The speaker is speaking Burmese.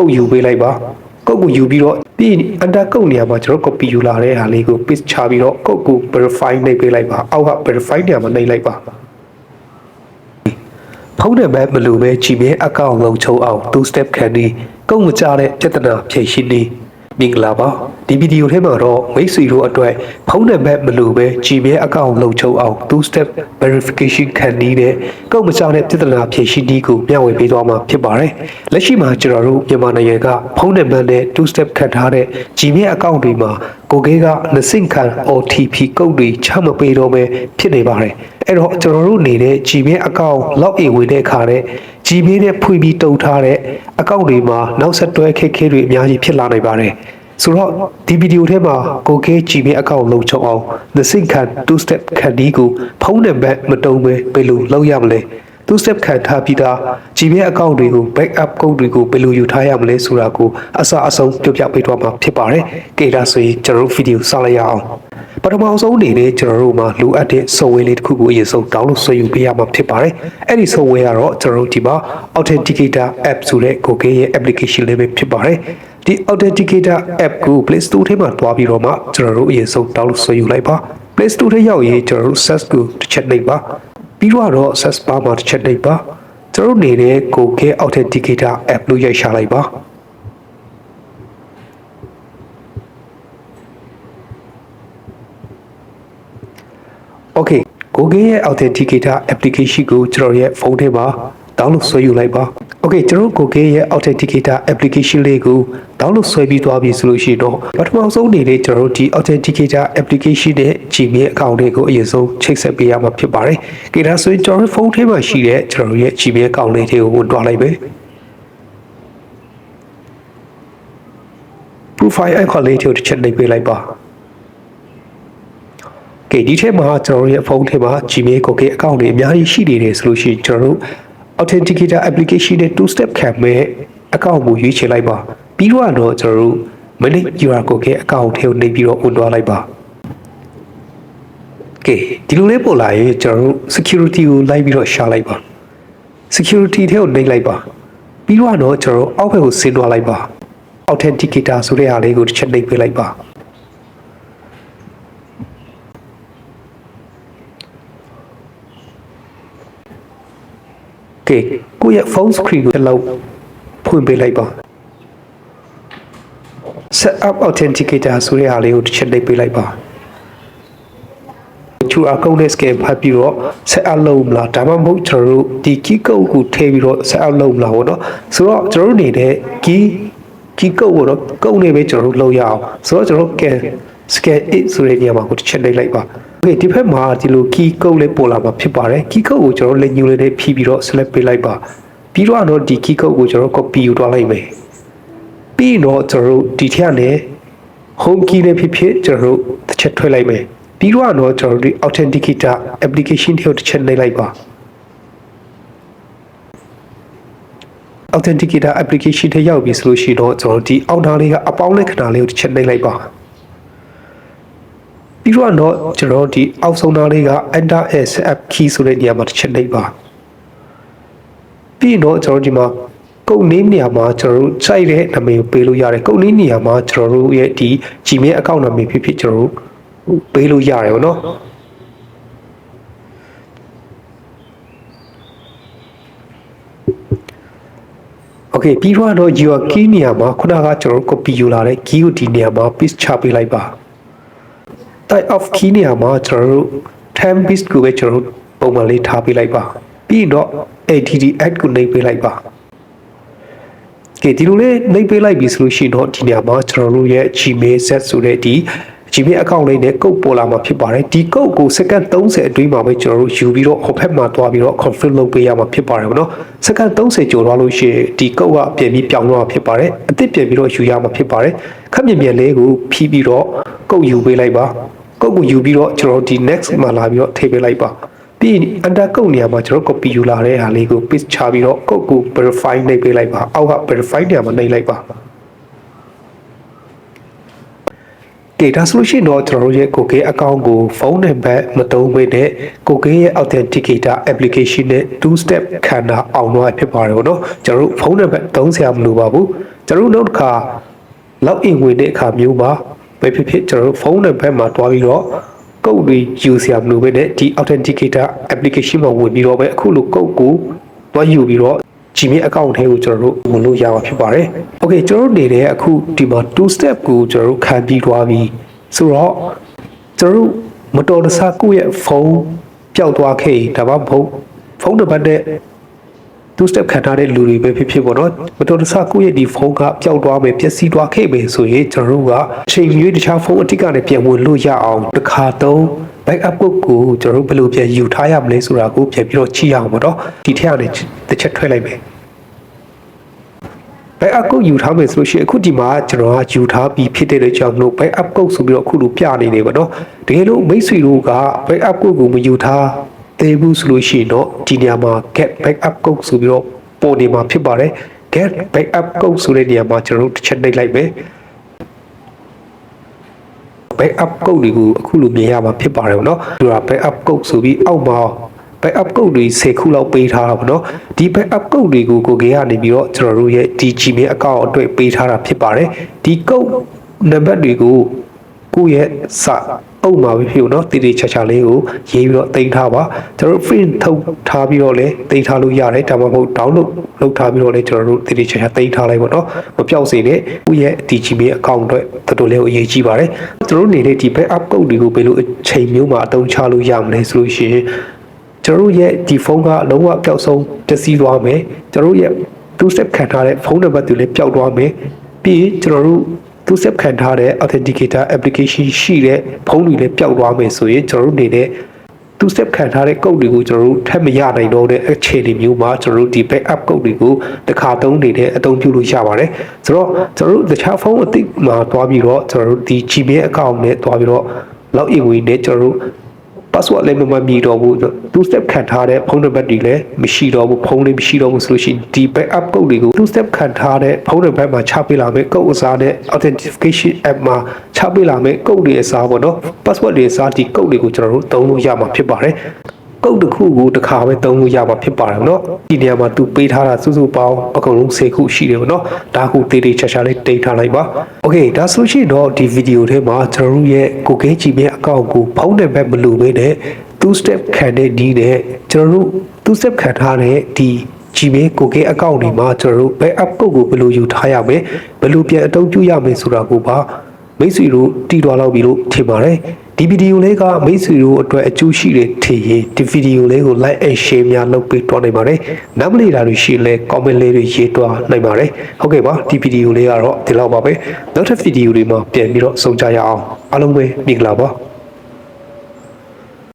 ကုတ်ယူပေးလိုက်ပါကုတ်ကိုယူပြီးတော့ပြီးရင် under ကုတ်နေရာမှာကျွန်တော် copy ယူလာတဲ့ဟာလေးကို paste ချပြီးတော့ကုတ်ကို verify နှိပ်ပေးလိုက်ပါအောက်က verify နေရာမှာနှိပ်လိုက်ပါဖုန်းနံပါတ်မလိုပဲ Gmail account လုံးချုံအောင် two step ခံပြီးကုတ်မကြတဲ့ပြဿနာဖြေရှင်းနေ မင်္ဂလာပါဒီဗီဒီယိုထဲမှာတော့မိတ်ဆွေတို့အတွက်ဖုန်းနံပါတ်မလိုပဲ Gmail account လုံးချုံအောင် two step verification ခံနေတဲ့ကုတ်မကြတဲ့ပြဿနာဖြေရှင်းနည်းကိုမျှဝေပေးသွားမှာဖြစ်ပါတယ်လက်ရှိမှာကျွန်တော်တို့မြန်မာနိုင်ငံကဖုန်းနံပါတ်နဲ့ two step ခံထားတဲ့ Gmail account တွေမှာကိုကေကနစင့်ခံ OTP ကုတ်တွေချမပေးတော့ပဲဖြစ်နေပါတယ်အဲ့တော့ကျွန်တော်တို့နေတဲ့ Gmail account login ဝင်တဲ့အခါနဲ့ Gmail နဲ့ဖွင့်ပြီးတုံထားတဲ့ account တွေမှာနောက်ဆက်တွဲခက်ခဲတွေအများကြီးဖြစ်လာနိုင်ပါတယ်ဆိုတော့ဒီဗီဒီယိုထဲမှာကိုကေ Gmail account လုံးချုံအောင် the sync ခံ two step ခံဒီကိုဖုန်းနံပါတ်မတုံးပဲဘယ်လိုလုပ်ရမလဲ two step ခံထားပြီးသား Gmail account တွေကို backup code တွေကိုဘယ်လိုယူထားရမလဲဆိုတာကိုအစအဆုံးပြောပြပေးသွားမှာဖြစ်ပါတယ်။ကြည့်ဒါဆိုရင်ကျွန်တော်တို့ဗီဒီယိုစလိုက်ရအောင်။ ပထမဆုံးအနေနဲ့ကျွန်တော်တို့မှာလိုအပ်တဲ့ software လေးတစ်ခုကိုအရင်ဆုံး download ဆွဲယူပေးရမှာဖြစ်ပါတယ်။အဲ့ဒီ software ကတော့ကျွန်တော်တို့ဒီမှာ Authenticator app ဆိုတဲ့ Google ရဲ့ application လေးပဲဖြစ်ပါတယ်။ဒီ Authenticator app ကို Play Store ထဲမှာတွားပြီးတော့မှကျွန်တော်တို့အရင်ဆုံး download ဆွဲယူလိုက်ပါ။ Play Store ထဲရောက်ရင်ကျွန်တော်တို့ search ကိုတစ်ချက်နှိပ်ပါ။ပြီးတော့ search bar မှာတစ်ချက်နှိပ်ပါ။ကျွန်တော်တို့နေတဲ့ Google Authenticator app လို့ရိုက်ရှာလိုက်ပါ။ Okay Google ရဲ့ Authenticator application ကိုကျွန်တော်ရဲ့ဖုန်းထဲမှာ download ဆွဲယူလိုက်ပါ Okay ကျွန်တော် Google ရဲ့ Authenticator application လေးကို download ဆွဲပြီးသွားပြီဆိုလို့ရှိရင်တော့ပထမဆုံးအနေနဲ့ကျွန်တော်တို့ဒီ Authenticator application နဲ့ Gmail account တွေကိုအရင်ဆုံးချိတ်ဆက်ပေးရမှာဖြစ်ပါတယ်။ကြည့်ဒါဆိုရင်ကျွန်တော်ဖုန်းထဲမှာရှိတဲ့ကျွန်တော်ရဲ့ Gmail account လေးတွေကိုဝင်သွားလိုက်မယ်။ profile icon လေးတွေကိုတစ်ချက်နှိပ်ပေးလိုက်ပါ ကဲဒီထဲမှာကျွန်တော်ရဲ့ဖုန်းထဲမှာ Gmail ကိုကေ account တွေအများကြီးရှိနေတယ်ဆိုလို့ရှိရင်ကျွန်တော်တို့ Authenticator application နဲ့ two step ခံမဲ့ account ကိုရွေးချယ်လိုက်ပါပြီးတော့တော့ကျွန်တော်တို့ manage your ကိုကေ account ထဲကိုနှိပ်ပြီးတော့ဝင်သွားလိုက်ပါကဲဒီလိုလေးပို့လာရင်ကျွန်တော်တို့ security ကိုလိုက်ပြီးတော့ရှာလိုက်ပါ security ထဲကိုနှိပ်လိုက်ပါပြီးတော့တော့ကျွန်တော်တို့အောက်ဘက်ကိုဆင်းသွားလိုက်ပါ authenticator ဆိုတဲ့အားလေးကိုတစ်ချက်နှိပ်ပေးလိုက်ပါ ကဲကိုယ့်ရဲ့ phone screen ကိုတစ်လုံးဖွင့်ပေးလိုက်ပါ set up authenticator ဆိုတဲ့အားလေးကိုတစ်ချက်နှိပ်ပေးလိုက်ပါ QR code နဲ့ scan ဖတ်ပြီးတော့ set up လုပ်မလားဒါမှမဟုတ်ကျွန်တော်တို့ဒီ key code ကိုထည့်ပြီးတော့ set up လုပ်မလားပေါ့နော်ဆိုတော့ကျွန်တော်တို့နေတဲ့ key key code ကိုတော့ကုတ်နေပဲကျွန်တော်တို့လုပ်ရအောင်ဆိုတော့ကျွန်တော်တို့ scan scan it ဆိုတဲ့နေရာမှာကိုတစ်ချက်နှိပ်လိုက်ပါ Okay ဒီဘက်မှာဒီလို key code လေးပေါ်လာမှာဖြစ်ပါတယ် key code ကိုကျွန်တော်တို့လက်ညှိုးလေးနဲ့ဖြီးပြီးတော့ select ပေးလိုက်ပါပြီးတော့တော့ဒီ key code ကိုကျွန်တော်တို့ copy ယူသွားလိုက်မယ်ပြီးတော့ကျွန်တော်တို့ဒီထက်နဲ့ home key နဲ့ဖြစ်ဖြစ်ကျွန်တော်တို့တစ်ချက်ထွက်လိုက်မယ်ပြီးတော့တော့ကျွန်တော်တို့ဒီ authenticator application တွေကိုတစ်ချက်နှိပ်လိုက်ပါ authenticator application ထဲရောက်ပြီဆိုလို့ရှိရင်တော့ကျွန်တော်ဒီအောက်သားလေးကအပေါင်းလက္ခဏာလေးကိုတစ်ချက်နှိပ်လိုက်ပါ ပြီးတော့တော့ကျွန်တော်ဒီအောက်ဆုံးသားလေးက enter as app key ဆိုတဲ့နေရာမှာတစ်ချက်နှိပ်ပါပြီးတော့ကျွန်တော်ဒီမှာကုတ်နည်းနေရာမှာကျွန်တော်တို့စိုက်တဲ့နာမည်ကိုပေးလို့ရတယ်ကုတ်နည်းနေရာမှာကျွန်တော်တို့ရဲ့ဒီ Gmail account နာမည်ဖြစ်ဖြစ်ကျွန်တော်တို့ပေးလို့ရတယ်ဗောနော် Okay ပြီးတော့တော့ your key နေရာမှာခုနကကျွန်တော် copy ယူလာတဲ့ key ကိုဒီနေရာမှာ paste ချပေးလိုက်ပါ type of key နေရာမှာကျွန်တော်တို့ time paste ကိုပဲကျွန်တော်တို့ပုံမှန်လေးထားပေးလိုက်ပါပြီးတော့ add add ကိုနှိပ်ပေးလိုက်ပါကဲဒီလိုလေးနှိပ်ပေးလိုက်ပြီဆိုလို့ရှိရင်တော့ဒီနေရာမှာကျွန်တော်တို့ရဲ့ Gmail set ဆိုတဲ့ဒီ Gmail account လေးနဲ့ကုတ်ပေါ်လာမှာဖြစ်ပါတယ်ဒီကုတ်ကိုစက္ကန့်30အတွင်းမှာပဲကျွန်တော်တို့ယူပြီးတော့ဟိုဘက်မှာတွားပြီးတော့ confirm လုပ်ပေးရမှာဖြစ်ပါတယ်ဗောနော်စက္ကန့်30ကျော်သွားလို့ရှိရင်ဒီကုတ်ကပြန်ပြီးပြောင်းသွားမှာဖြစ်ပါတယ်အသစ်ပြန်ပြီးတော့ယူရမှာဖြစ်ပါတယ်ခက်မြင်မြန်လေးကိုဖြီးပြီးတော့ကုတ်ယူပေးလိုက်ပါ ကုတ်ကိုယူပြီးတော့ကျွန်တော်ဒီ next မှာလာပြီးတော့ထည့်ပေးလိုက်ပါပြီးရင် under ကုတ်နေရာမှာကျွန်တော် copy ယူလာတဲ့ဟာလေးကို paste ချပြီးတော့ကုတ်ကို verify နှိပ်ပေးလိုက်ပါအောက်က verify နေရာမှာနှိပ်လိုက်ပါကဲဒါဆိုလို့ရှိရင်တော့ကျွန်တော်တို့ရဲ့ Google account ကိုဖုန်းနံပါတ်မတုံးပေးတဲ့ Google ရဲ့ Authenticator application နဲ့ two step ခန္ဓာအောင်တော့ဖြစ်ပါတယ်ဗောနော်ကျွန်တော်တို့ဖုန်းနံပါတ်သုံးစရာမလိုပါဘူးကျွန်တော်တို့နောက်တစ်ခါလောက်အင်ဝင်တဲ့အခါမျိုးမှာ ပဲဖြစ်ဖြစ်ကျွန်တော်တို့ဖုန်းနံပါတ်မှာတွားပြီးတော့ကုတ်တွေယူစရာမလိုပဲနဲ့ဒီ authenticator application မှာဝင်ပြီးတော့ပဲအခုလိုကုတ်ကိုတွားယူပြီးတော့ Gmail account ထဲကိုကျွန်တော်တို့ဝင်လို့ရမှာဖြစ်ပါတယ်။ Okay ကျွန်တော်တို့နေတဲ့အခုဒီမှာ two step ကိုကျွန်တော်တို့ခံပြီးသွားပြီဆိုတော့ကျွန်တော်တို့မတော်တဆကိုယ့်ရဲ့ဖုန်းပျောက်သွားခဲ့ရင်ဒါမှမဟုတ်ဖုန်းနံပါတ်နဲ့ two step ခံထားတဲ့လူတွေပဲဖြစ်ဖြစ်ပေါ့နော်မတော်တဆကိုယ့်ရဲ့ဒီဖုန်းကပျောက်သွားမယ်ပျက်စီးသွားခဲ့မယ်ဆိုရင်ကျွန်တော်တို့ကအချိန်ရွေးတခြားဖုန်းအတိတ်ကနေပြန်ဝင်လို့ရအောင်တစ်ခါသုံး backup ကိုကိုကျွန်တော်တို့ဘယ်လိုပြန်ယူထားရမလဲဆိုတာကိုပြန်ပြီးတော့ကြည့်ရအောင်ပေါ့နော်ဒီထက်ကနေတစ်ချက်ထွက်လိုက်မယ် backup ကိုယူထားမယ်ဆိုလို့ရှိရင်အခုဒီမှာကျွန်တော်ကယူထားပြီးဖြစ်တဲ့ကြောင့်မလို့ backup ကိုဆိုပြီးတော့အခုလိုပြနေနေပါတော့တကယ်လို့မိတ်ဆွေတို့က backup ကိုကိုမယူထား သေးဘူးဆိုလို့ရှိရင်တော့ဒီနေရာမှာ get backup ကိုဆိုပြီးတော့ပေါ်နေမှာဖြစ်ပါတယ် get backup ကိုဆိုတဲ့နေရာမှာကျွန်တော်တို့တစ်ချက်နှိပ်လိုက်မယ် backup ကုတ်တွေကိုအခုလိုမြင်ရမှာဖြစ်ပါတယ်ဗောနော်ဒီက backup ကုတ်ဆိုပြီးအောက်မှာ backup ကုတ်တွေ10ခုလောက်ပေးထားတာဗောနော်ဒီ backup ကုတ်တွေကိုကိုကေကနေပြီးတော့ကျွန်တော်တို့ရဲ့ဒီ Gmail account အတွက်ပေးထားတာဖြစ်ပါတယ်ဒီကုတ်နံပါတ်တွေကိုကိုယ့်ရဲ့စာ အုပ်မှာပဲဖြစ်ဦးနော်တည်တည်ချာချာလေးကိုရေးပြီးတော့တင်ထားပါကျွန်တော်တို့ print ထုတ်ထားပြီးတော့လည်းတင်ထားလို့ရတယ်ဒါမှမဟုတ် download လုပ်ထားပြီးတော့လည်းကျွန်တော်တို့တည်တည်ချာချာတင်ထားလိုက်ပါတော့မပြောက်စေနဲ့ကိုယ့်ရဲ့ DGB account အတွက်တော်တော်လေးကိုအရေးကြီးပါတယ်ကျွန်တော်တို့နေတဲ့ဒီ backup code တွေကိုဘယ်လိုအချိန်မျိုးမှာအသုံးချလို့ရမလဲဆိုလို့ရှိရင်ကျွန်တော်ရဲ့ဒီဖုန်းကလုံးဝပျောက်ဆုံးပျက်စီးသွားမယ်ကျွန်တော်ရဲ့ two step ခံထားတဲ့ဖုန်းနံပါတ်တွေလည်းပျောက်သွားမယ်ပြီးရင်ကျွန်တော်တို့ two step ခံထားတဲ့ authenticator application ရှိတဲ့ဖုန်းတွေလည်းပျောက်သွားမယ်ဆိုရင်ကျွန်တော်တို့နေတဲ့ two step ခံထားတဲ့ကုတ်တွေကိုကျွန်တော်တို့ထပ်မရနိုင်တော့တဲ့အခြေအနေမျိုးမှာကျွန်တော်တို့ဒီ backup ကုတ်တွေကိုတစ်ခါသုံးနေတဲ့အသုံးပြုလို့ရပါတယ်ဆိုတော့ကျွန်တော်တို့တခြားဖုန်းအသစ်မှာတွားပြီးတော့ကျွန်တော်တို့ဒီ Gmail account နဲ့တွားပြီးတော့ login ဝင်နေကျွန်တော်တို့ password လည်းမမှတ်မိတော့ဘူး two step ခံထားတဲ့ဖုန်းနံပါတ်တွေလည်းမရှိတော့ဘူးဖုန်းလေးမရှိတော့ဘူးဆိုလို့ရှိရင်ဒီ backup ကုတ်တွေကို two step ခံထားတဲ့ဖုန်းနံပါတ်မှာချပေးလာမယ်ကုတ်အစားနဲ့ authentication app မှာချပေးလာမယ်ကုတ်တွေအစားပေါ့နော် password တွေအစားဒီကုတ်တွေကိုကျွန်တော်တို့သုံးလို့ရမှာဖြစ်ပါတယ် ကုတ်တစ်ခုကိုတစ်ခါပဲသုံးလို့ရမှာဖြစ်ပါတယ်เนาะဒီနေရာမှာသူပေးထားတာစုစုပေါင်းအကုန်လုံး10ခုရှိတယ်ပေါ့เนาะဒါကိုတေးတေးချာချာလေးတိတ်ထားလိုက်ပါโอเคဒါဆိုရှင်တော့ဒီဗီဒီယိုထဲမှာကျွန်တော်တို့ရဲ့ Google Gmail account ကိုဖုန်းနံပါတ်မလိုဘဲနဲ့ two step ခံတဲ့ဒီနဲ့ကျွန်တော်တို့ two step ခံထားတဲ့ဒီ Gmail Google account တွေမှာကျွန်တော်တို့ backup ကုတ်ကိုဘယ်လိုယူထားရမလဲဘယ်လိုပြန်အသုံးပြုရမလဲဆိုတာကိုပါမိတ်ဆွေတို့တည်တော်လောက်ပြီလို့ထင်ပါတယ် ဒီဗီဒီယိုလေးကမိတ်ဆွေတို့အတွက်အကျိုးရှိတယ်ထင်ရင်ဒီဗီဒီယိုလေးကို like and share များလုပ်ပေးတော့နိုင်ပါတယ်နားမလည်တာတွေရှိလဲ comment လေးတွေရေးတော့နိုင်ပါတယ်ဟုတ်ကဲ့ပါဒီဗီဒီယိုလေးကတော့ဒီလောက်ပါပဲနောက်ထပ်ဗီဒီယိုတွေမှာပြန်ပြီးတော့ဆုံကြရအောင်အားလုံးပဲမင်္ဂလာပါ